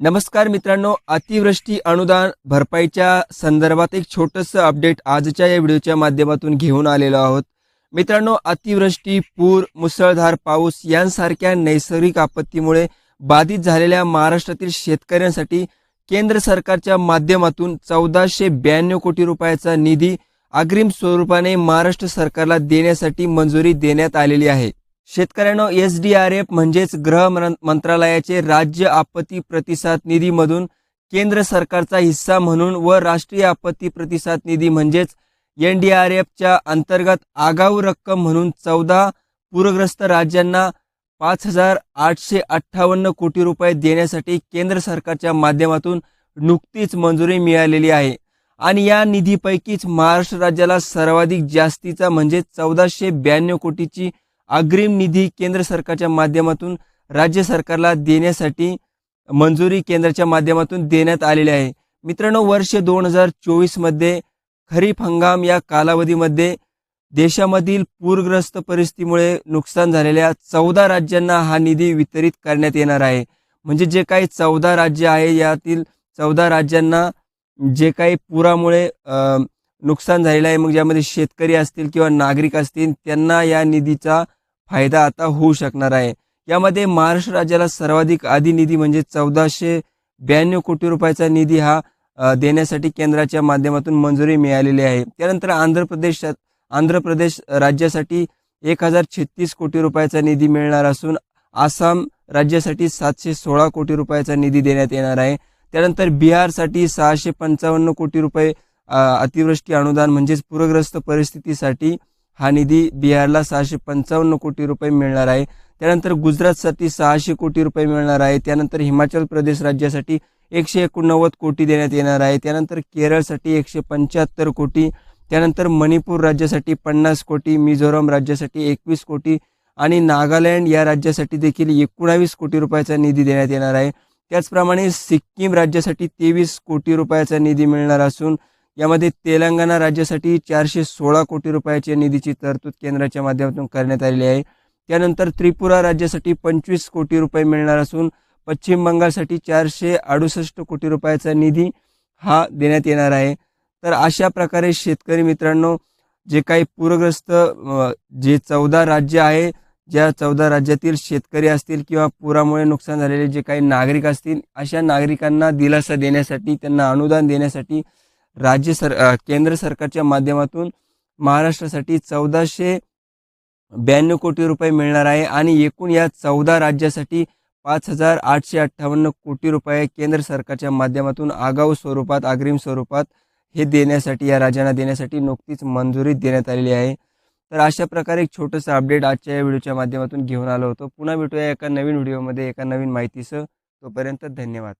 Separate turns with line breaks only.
नमस्कार मित्रांनो अतिवृष्टी अनुदान भरपाईच्या संदर्भात एक छोटंसं अपडेट आजच्या या व्हिडिओच्या माध्यमातून घेऊन आलेलो आहोत. मित्रांनो अतिवृष्टी पूर मुसळधार पाऊस यांसारख्या नैसर्गिक आपत्तीमुळे बाधित झालेल्या महाराष्ट्रातील शेतकऱ्यांसाठी केंद्र सरकारच्या माध्यमातून चौदाशे ब्याण्णव कोटी रुपयाचा निधी अग्रिम स्वरूपाने महाराष्ट्र सरकारला देण्यासाठी मंजुरी देण्यात आलेली आहे. शेतकऱ्यांनो एस डी आर एफ म्हणजेच गृह मंत्रालयाचे राज्य आपत्ती प्रतिसाद निधीमधून केंद्र सरकारचा हिस्सा म्हणून व राष्ट्रीय आपत्ती प्रतिसाद निधी म्हणजेच एन डी आर एफच्या अंतर्गत आगाऊ रक्कम म्हणून चौदा पूरग्रस्त राज्यांना पाच हजार आठशे अठ्ठावन्न कोटी रुपये देण्यासाठी केंद्र सरकारच्या माध्यमातून नुकतीच मंजुरी मिळालेली आहे. आणि या निधीपैकीच महाराष्ट्र राज्याला सर्वाधिक जास्तीचा म्हणजे चौदाशे ब्याण्णव कोटीची अग्रिम निधी केंद्र सरकारच्या माध्यमातून राज्य सरकारला देण्यासाठी मंजुरी केंद्राच्या माध्यमातून देण्यात आलेली आहे. मित्रांनो वर्ष दोन हजार चोवीसमध्ये खरीप हंगाम या कालावधीमध्ये देशामधील पूरग्रस्त परिस्थितीमुळे नुकसान झालेल्या चौदा राज्यांना हा निधी वितरित करण्यात येणार आहे. म्हणजे जे काही चौदा राज्य आहे यातील चौदा राज्यांना जे काही पुरामुळे नुकसान झालेलं आहे मग ज्यामध्ये शेतकरी असतील किंवा नागरिक असतील त्यांना या निधीचा फायदा आता होऊ शकणार आहे. यामध्ये महाराष्ट्र राज्याला सर्वाधिक आधी निधी म्हणजे चौदाशे ब्याण्णव कोटी रुपयाचा निधी हा देण्यासाठी केंद्राच्या माध्यमातून मंजुरी मिळालेली आहे. त्यानंतर आंध्र प्रदेशात आंध्र प्रदेश राज्यासाठी एक हजार छत्तीस कोटी रुपयाचा निधी मिळणार असून आसाम राज्यासाठी सातशे सोळा कोटी रुपयाचा निधी देण्यात येणार आहे. त्यानंतर बिहारसाठी सहाशे पंचावन्न कोटी रुपये अतिवृष्टी अनुदान म्हणजेच पूरग्रस्त परिस्थितीसाठी हा निधी बिहारला सहाशे पंचावन्न कोटी रुपये मिळणार आहे. त्यानंतर गुजरातसाठी सहाशे कोटी रुपये मिळणार आहे. त्यानंतर हिमाचल प्रदेश राज्यासाठी एकशे एकोणनव्वद कोटी देण्यात येणार आहे. त्यानंतर केरळसाठी एकशे पंच्याहत्तर कोटी त्यानंतर मणिपूर राज्यासाठी पन्नास कोटी मिझोराम राज्यासाठी एकवीस कोटी आणि नागालँड या राज्यासाठी देखील एकोणावीस कोटी रुपयाचा निधी देण्यात येणार आहे. त्याचप्रमाणे सिक्कीम राज्यासाठी तेवीस कोटी रुपयाचा निधी मिळणार असून यामध्ये तेलंगणा राज्यासाठी चारशे सोळा कोटी रुपयाच्या निधीची तरतूद केंद्राच्या माध्यमातून करण्यात आलेली आहे. त्यानंतर त्रिपुरा राज्यासाठी पंचवीस कोटी रुपये मिळणार असून पश्चिम बंगालसाठी चारशे अडुसष्ट कोटी रुपयाचा निधी हा देण्यात येणार आहे. तर अशा प्रकारे शेतकरी मित्रांनो जे काही पूरग्रस्त जे चौदा राज्य आहे ज्या चौदा राज्यातील शेतकरी असतील किंवा पुरामुळे नुकसान झालेले जे काही नागरिक असतील अशा नागरिकांना दिलासा देण्यासाठी त्यांना अनुदान देण्यासाठी राज्य सर केंद्र सरकारच्या माध्यमातून महाराष्ट्रासाठी चौदाशे ब्याण्णव कोटी रुपये मिळणार आहे आणि एकूण या चौदा राज्यासाठी पाच हजार आठशे अठ्ठावन्न कोटी रुपये केंद्र सरकारच्या माध्यमातून आगाऊ स्वरूपात अग्रिम स्वरूपात हे देण्यासाठी या राज्यांना देण्यासाठी नुकतीच मंजुरी देण्यात आलेली आहे. तर अशा प्रकारे एक छोटंसं अपडेट आजच्या या व्हिडिओच्या माध्यमातून घेऊन आलो होतो. पुन्हा भेटूया एका नवीन व्हिडिओमध्ये एका नवीन माहितीसह. तोपर्यंत धन्यवाद.